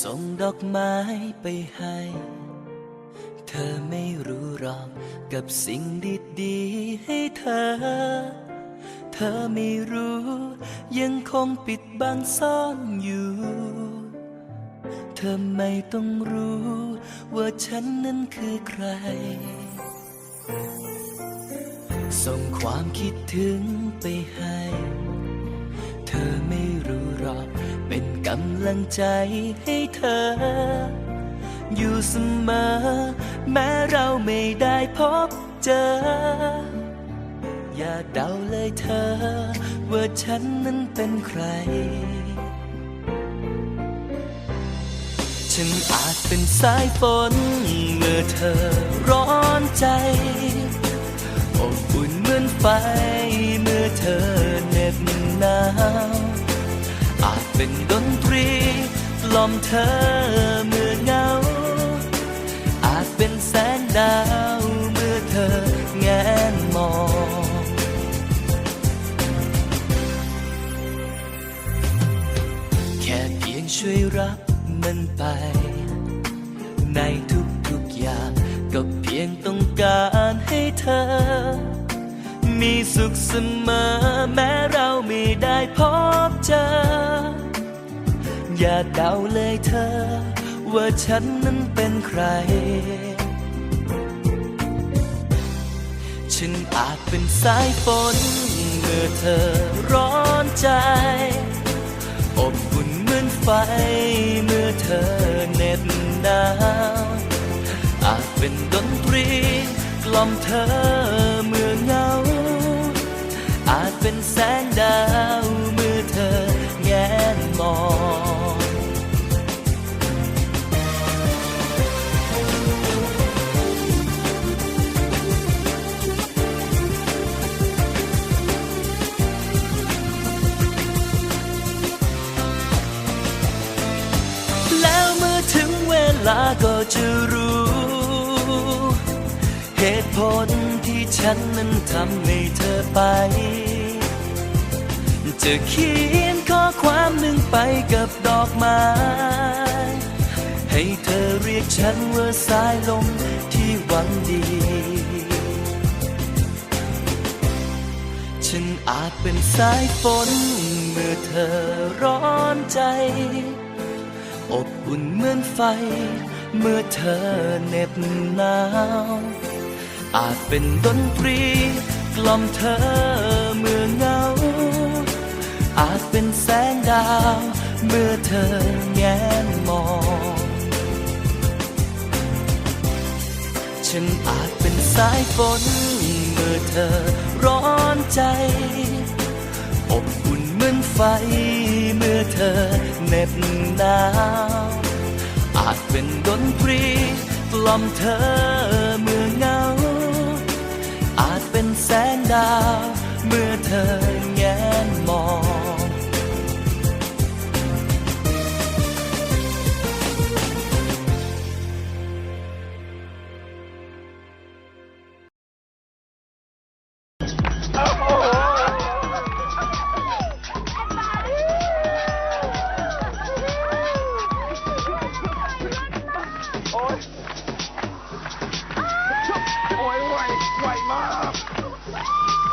ส่งดอกไม้ไปให้ เธอไม่รู้หรอกกับสิ่งดีๆให้เธอ เธอไม่รู้ ยังคงปิดบังซ่อนอยู่ เธอไม่ต้องรู้ ว่าฉันนั้นคือใคร ส่งความคิดถึงไปให้ำลังใจให้เธอ อยู่เสมอ แม้เราไม่ได้พบเจอ อย่าเดาเลยเธอ ว่าฉันนั้นเป็นใคร ฉันอาจเป็นสายฝน เมื่อเธอร้อนใจอบอุ่นเหมือนไฟ เมื่อเธอเหน็บหนาวอาจเป็นดน ล่อมเธอเมื่อเงา อาจเป็นแสงดาวเมื่อเธอแงนมองแค่เพียงช่วยรับมันไป ในทุกๆอย่างก็เพียงต้องการให้เธอ มีสุขเสมอแม้เราไม่ได้พบเจอ อย่าเดาเลยเธอ ว่าฉันนั้นเป็นใคร ฉันอาจเป็นสายฝน เมื่อเธอร้อนใจ อบอุ่นเหมือนไฟ เมื่อเธอเหน็บหนาว อาจเป็นดนตรีกล่อมเธอเมื่อ ก็จะรู้ เหตุผลที่ฉันนั้นทำให้เธอไป จะเขียนข้อความหนึ่งไปกับดอกไม้ ให้เธอเรียกฉันว่าสายลมที่หวังดี ฉันอาจเป็นสายฝนเมื่อเธอร้อนใจ อบอุ่นเหมือนไฟ เมื่อเธอเหน็บหนาว อาจเป็นดนตรี กล่อมเธอเมื่อเหงา อาจเป็นแสงดาว เมื่อเธอแงนมอง ฉันอาจเป็นสายฝน เมื่อเธอร้อนใจ อบอุ่นเหมือนไฟ เมื่อเธอเหน็บหนาว อาจเป็นดนตรีกล่อมเธอเมื่อเหงา อาจเป็นแสงดาวเมื่อเธอ my mom.